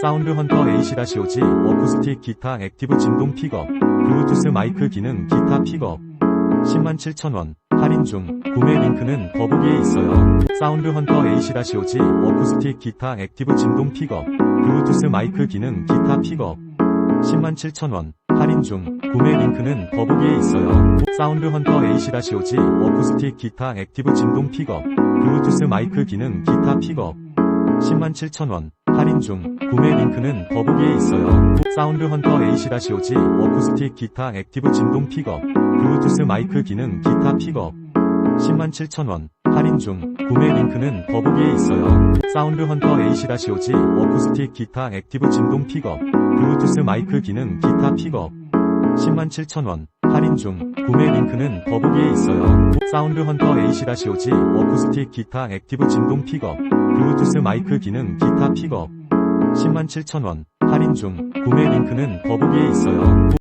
사운드 헌터 AC-OG 어쿠스틱 기타 액티브 진동 픽업 블루투스 마이크 기능 기타 픽업 107,000원 할인 중 구매 링크는 더보기에 있어요. 사운드 헌터 AC-OG 어쿠스틱 기타 액티브 진동 픽업 블루투스 마이크 기능 기타 픽업 107,000원 할인 중 구매 링크는 더보기에 있어요. 사운드 헌터 AC-OG 어쿠스틱 기타 액티브 진동 픽업 블루투스 마이크 기능 기타 픽업 107,000원 할인 중 구매 링크는 더보기에 있어요. 사운드 헌터 AC-OG 어쿠스틱 기타 액티브 진동 픽업 블루투스 마이크 기능 기타 픽업 107,000원 할인 중 구매 링크는 더보기에 있어요. 사운드 헌터 AC-OG 어쿠스틱 기타 액티브 진동 픽업 블루투스 마이크 기능 기타 픽업 107,000원 할인 중 구매 링크는 더보기에 있어요. 사운드 헌터 AC-OG 어쿠스틱 기타 액티브 진동 픽업 블루투스 마이크 기능 기타 픽업 107,000원 할인 중 구매 링크는 더보기에 있어요.